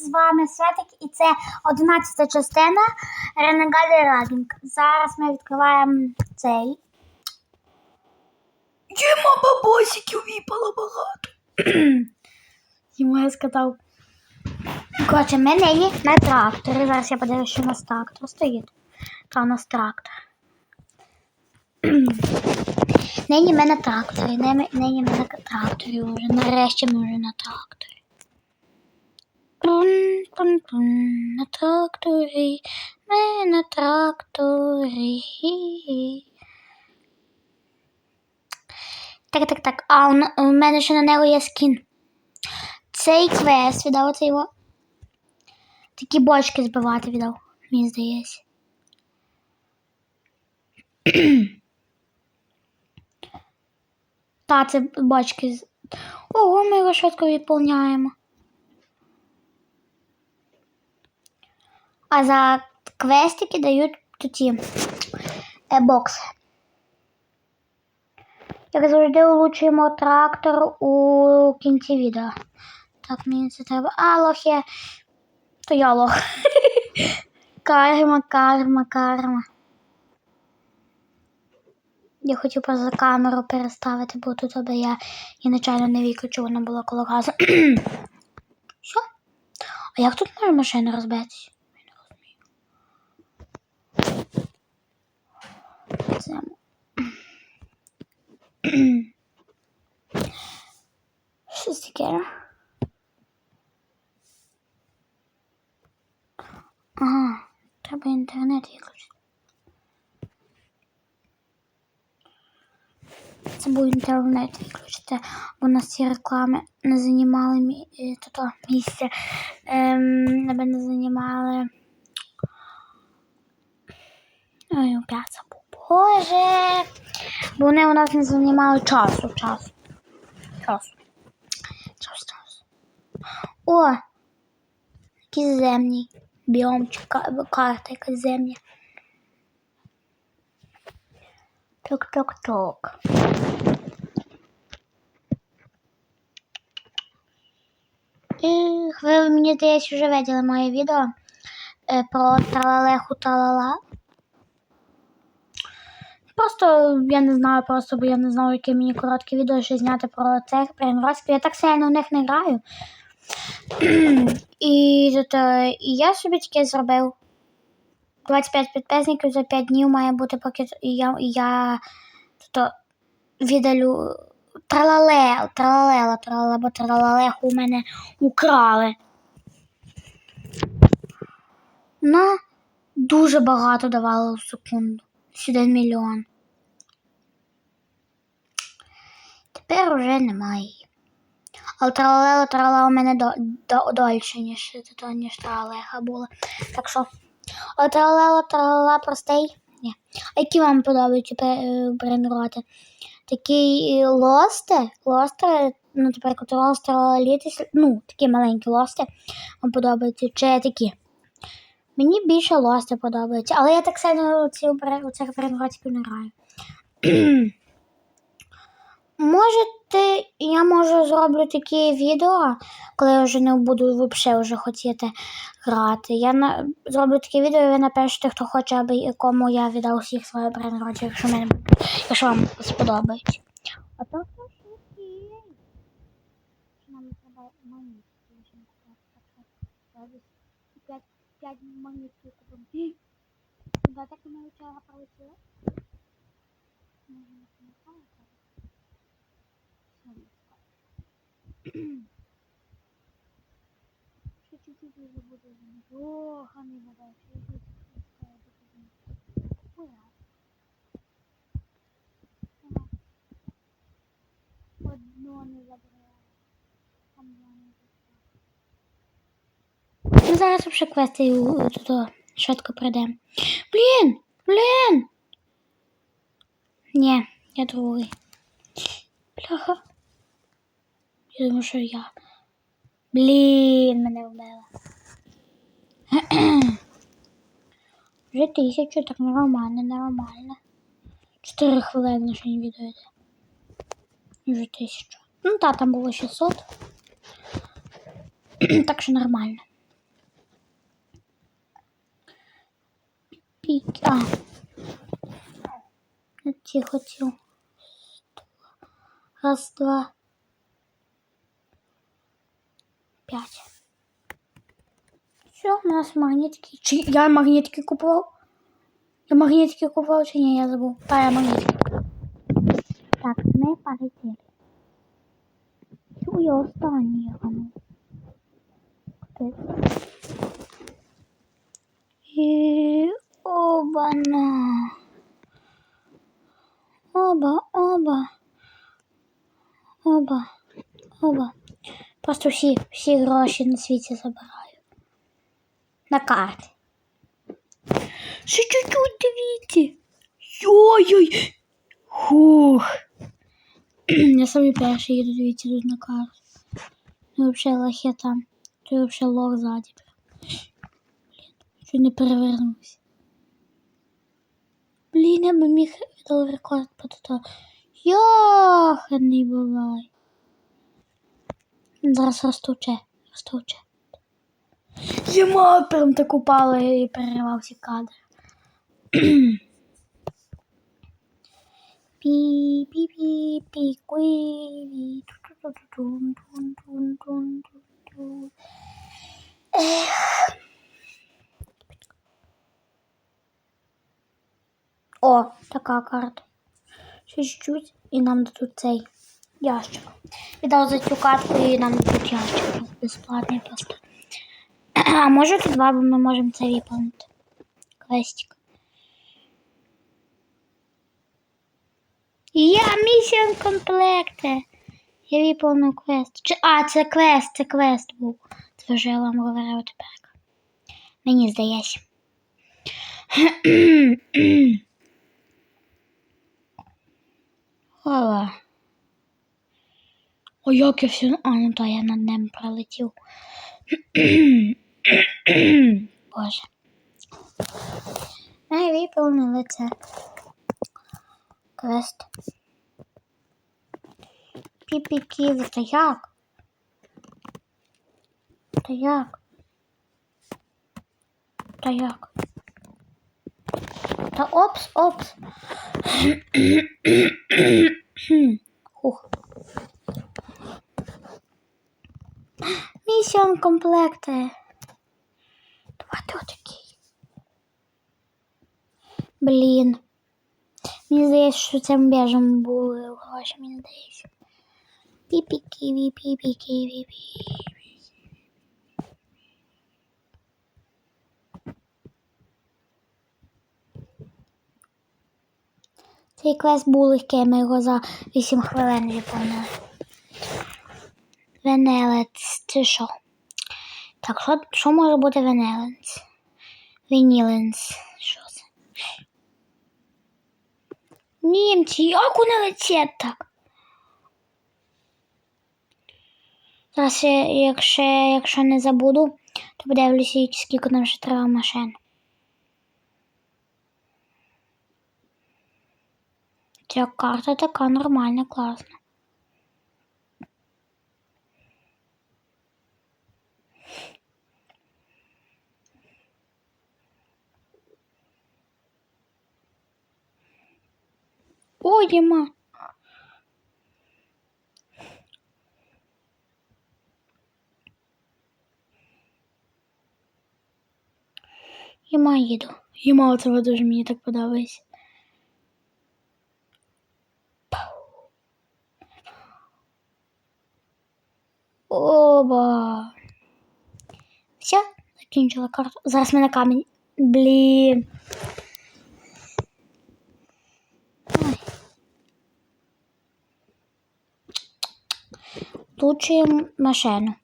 З вами Светик і це 11 частина Renegade Ragging. Зараз ми відкриваємо цей. Діма бабосиків випало багато. Йому я сказав. Коротше, ми нині на тракторі. Зараз я подивлюся, що у нас трактор стоїть. Та у нас трактор. Нині ми на тракторі. Нині ми на тракторі вже. Нарешті ми вже на тракторі. На тракторі, ми на тракторі. Так, так, так. А у, мене ще на нього є скін. Цей квест віддав оце його. Такі бочки збивати віддав, мені здається. Та, це бочки. Ого, ми його швидко відповняємо. А за квестики дають тоді е, бокси. Як завжди улучшуємо трактор у кінці відео. Так, мені це треба. А, лох є. То я лох. карма, карма, карма. Я хотів поза камеру переставити, бо тут аби я і начально не виключу, воно було коло газу. Що? А як тут може машина розбитися? Це... Щось таке. Ага, треба інтернет виключити. Це був інтернет виключити, бо нас ці реклами не займали мі... е, то місце. Ем, не займали. Ой, опять забув. Боже. Бо вони у нас не займали часу, часу. Часу. Час, час. О! Якийсь земний біомчик, ка- карта якась земля. Ток-ток-ток. Ех, ви мені здається, вже виділи моє відео е, про тралалеху талала. Просто я не знаю, просто бо я не знаю, яке мені коротке відео ще зняти про цих брейнростів. Я так сильно в них не граю. і, е, і я собі таке зробив. 25 підписників за 5 днів має бути, поки я, я тут віддалю тралале, тралалела, тралала, бо тралалеху у мене украли. На дуже багато давало в секунду. Один мільйон. Тепер уже немає. Але тралалела тралала у мене до, до, дольше, ніж, то, ніж тралалеха була. Так що, але тралала тралала простий. Ні. А які вам подобаються е, брендроти? Такий е, лосте, лосте, ну тепер лосте літись, ну, такі маленькі лосте вам подобаються, чи такі. Мені більше лосте подобається, але я так сильно у цих брендротиків не граю. Можете, я можу зроблю такі відео, коли я вже не буду взагалі вже хотіти грати. Я на, зроблю такі відео, і ви напишете, хто хоче, аби якому я віддав всіх своїх брендротів, якщо, мене, якщо вам сподобається. А то швидкий. Нам треба. Так десь п'ять- магнітів купимо. Куди так у мене черга пролетіла? Може, не пам'ятаю, так? Все, не скажу. Ще чуть-чуть і вже буде зимно. Ох, а не вода, ще чуть-чуть і скоро буде зимно. Ура. Ага. Одно не забрала. Там два не забрала. Ми зараз вже квести тут швидко пройдемо. Блін! Блін! Ні, я другий. Бляха. Я думаю, що я. Блін, мене вбила. Вже тисячу, так нормально, нормально. Чотири хвилини ще не відео йде. Вже тисячу. Ну так, там було 600. так що нормально. Пік. А. Я ті. Раз, два. П'ять. Все, у нас магнітики. Чи я магнітики купував? Я магнітики купував чи ні, я забув. Та я магнітики. Так, ми полетіли. Чую, я останній гану. І оба-на. Оба, оба. Оба. Оба. Просто всі, всі гроші на світі забираю. На карті. Ще чуть-чуть дивіться. Йой-йой. Хух. Я самий перший їду, дивіться, тут на карту. Ну, взагалі лохи там. Тут взагалі лох ззаді. Блін, чуть не перевернувся. Блін, я би міг віддав рекорд по то. Йоханий бувай. Зараз ростуче, ростуче. Єма. Прям так упало і переривався кадр. пі пі пі пі куї тун тун тун тун тун О, така карта. Ще чуть-чуть і нам дадуть цей ящик. Віддав за цю картку і нам дадуть ящик. Безплатний просто. А може тут два, бо ми можемо це виповнити. Квестик. Я місіон комплекти. Я виповнив квест. Чи, а, це квест, це квест був. Це вже я вам говорив тепер. Мені здається. Ова. О, як я все. А, ну то я над ним пролетів. Боже. Ми виповнили це. Квест. Піпі-ківі, та як? Та як? Та як? Та опс, опс. Хух. Місіон комплекти. Давайте отакий. Блін. Мені здається, що цим біжем були гроші, мені здається. Піпі-ківі, піпі-ківі, піпі. Цей квест був легкий, ми його за 8 хвилин виконали. Венелець, це що? Так, що, що може бути венеленць? Веніленць. Що це? Німці, як вони летять так? Зараз, якщо, якщо не забуду, то подивлюся, скільки нам ще треба машин. Ця карта така нормальна, класна. Діма. Єма їду. Єма, оце дуже мені так подобається. Оба. Все, закінчила карту. Зараз ми на камінь. Блін. Лучшуємо машину.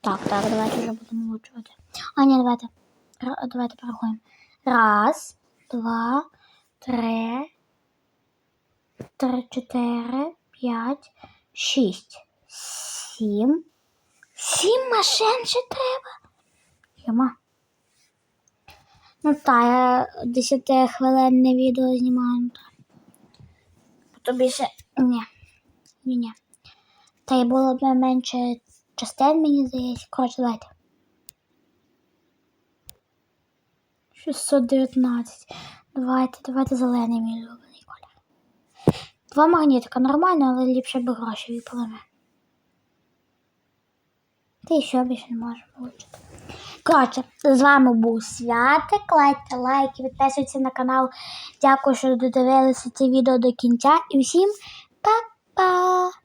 Так, так, давайте вже будемо влучувати. А, ні, давайте. Давайте порахуємо. Раз, два, три, три, чотири, п'ять, шість, сім. Сім машин ще треба. Йома. Ну та, я 10 хвилин не відео знімаю. ну. Тобі ще. Ні. Ні, ні. Та й було б менше частин, мені здається. Коротше, давайте. 619. Давайте, давайте зелений мій улюблений колір. Два магнітика нормально, але ліпше б гроші випали. Та і що більше не може вийти. Коротше, з вами був Святик. Лайкайте лайки, підписуйтесь на канал. Дякую, що додивилися це відео до кінця. І всім па-па!